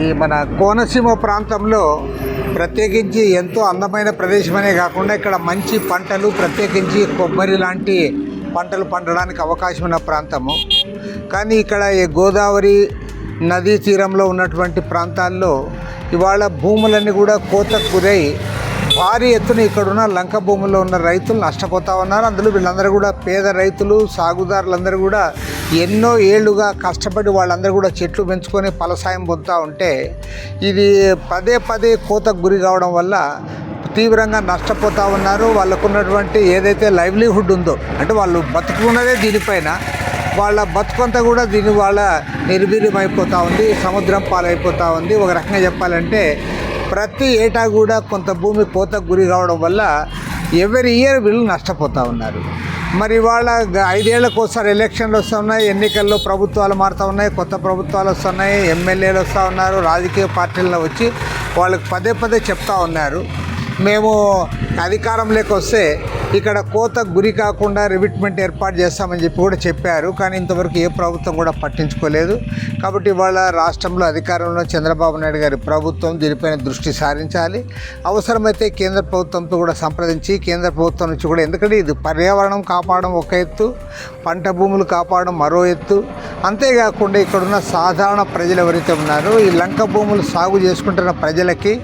ఈ మన కోనసీమ ప్రాంతంలో ప్రత్యేకించి ఎంతో అందమైన ప్రదేశమనే కాకుండా ఇక్కడ మంచి పంటలు ప్రత్యేకించి కొబ్బరి లాంటి పంటలు పండడానికి అవకాశం ఉన్న ప్రాంతము. కానీ ఇక్కడ ఈ గోదావరి నదీ తీరంలో ఉన్నటువంటి ప్రాంతాల్లో ఇవాళ భూములన్నీ కూడా కోతకు గురై భారీ ఎత్తున ఇక్కడున్న లంక భూముల్లో ఉన్న రైతులు నష్టపోతా ఉన్నారు. అందులో వీళ్ళందరూ కూడా పేద రైతులు సాగుదారులందరూ కూడా ఎన్నో ఏళ్ళుగా కష్టపడి వాళ్ళందరూ కూడా చెట్లు పెంచుకొని ఫలసాయం పొందుతూ ఉంటే ఇది పదే పదే కోతకు గురి కావడం వల్ల తీవ్రంగా నష్టపోతూ ఉన్నారు. వాళ్ళకు ఉన్నటువంటి ఏదైతే లైవ్లీహుడ్ ఉందో అంటే వాళ్ళు బతుకున్నదే దీనిపైన వాళ్ళ బతుకంతా కూడా దీని వాళ్ళ నిర్వీర్యం అయిపోతూ ఉంది సముద్రం పాలైపోతూ ఉంది. ఒక రకంగా చెప్పాలంటే ప్రతి ఏటా కూడా కొంత భూమి కోతకు గురి కావడం వల్ల ఎవరి ఇయర్ వీళ్ళు నష్టపోతూ ఉన్నారు. మరి వాళ్ళ ఐదేళ్ళకు ఒకసారి ఎలక్షన్లు వస్తున్నాయి ఎన్నికల్లో ప్రభుత్వాలు మారుతూ ఉన్నాయి కొత్త ప్రభుత్వాలు వస్తున్నాయి ఎమ్మెల్యేలు వస్తూ ఉన్నారు రాజకీయ పార్టీల్లో వచ్చి వాళ్ళకి పదే పదే చెప్తా ఉన్నారు. మేము అధికారంలోకి వస్తే ఇక్కడ కోతకు గురి కాకుండా రివిట్మెంట్ ఏర్పాటు చేస్తామని చెప్పి కూడా చెప్పారు. కానీ ఇంతవరకు ఏ ప్రభుత్వం కూడా పట్టించుకోలేదు. కాబట్టి ఇవాళ రాష్ట్రంలో అధికారంలో చంద్రబాబు నాయుడు గారి ప్రభుత్వం దీనిపైన దృష్టి సారించాలి. అవసరమైతే కేంద్ర ప్రభుత్వంతో కూడా సంప్రదించి కేంద్ర ప్రభుత్వం నుంచి కూడా ఎందుకంటే ఇది పర్యావరణం కాపాడడం ఒక ఎత్తు పంట భూములు కాపాడడం మరో ఎత్తు. అంతేకాకుండా ఇక్కడున్న సాధారణ ప్రజలు ఎవరైతే ఉన్నారో ఈ లంక భూములు సాగు చేసుకుంటున్న ప్రజలకి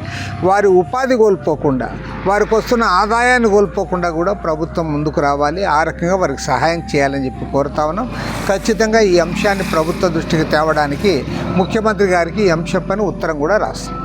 వారి ఉపాధి కోల్పోకుండా వారికి వస్తున్న ఆదాయాన్ని కోల్పోకుండా కూడా ప్రభుత్వం ముందుకు రావాలి. ఆ రకంగా వారికి సహాయం చేయాలని చెప్పి కోరుతా ఉన్నాం. ఖచ్చితంగా ఈ అంశాన్ని ప్రభుత్వ దృష్టికి తేవడానికి ముఖ్యమంత్రి గారికి ఈ అంశం పైన ఉత్తరం కూడా రాస్తాం.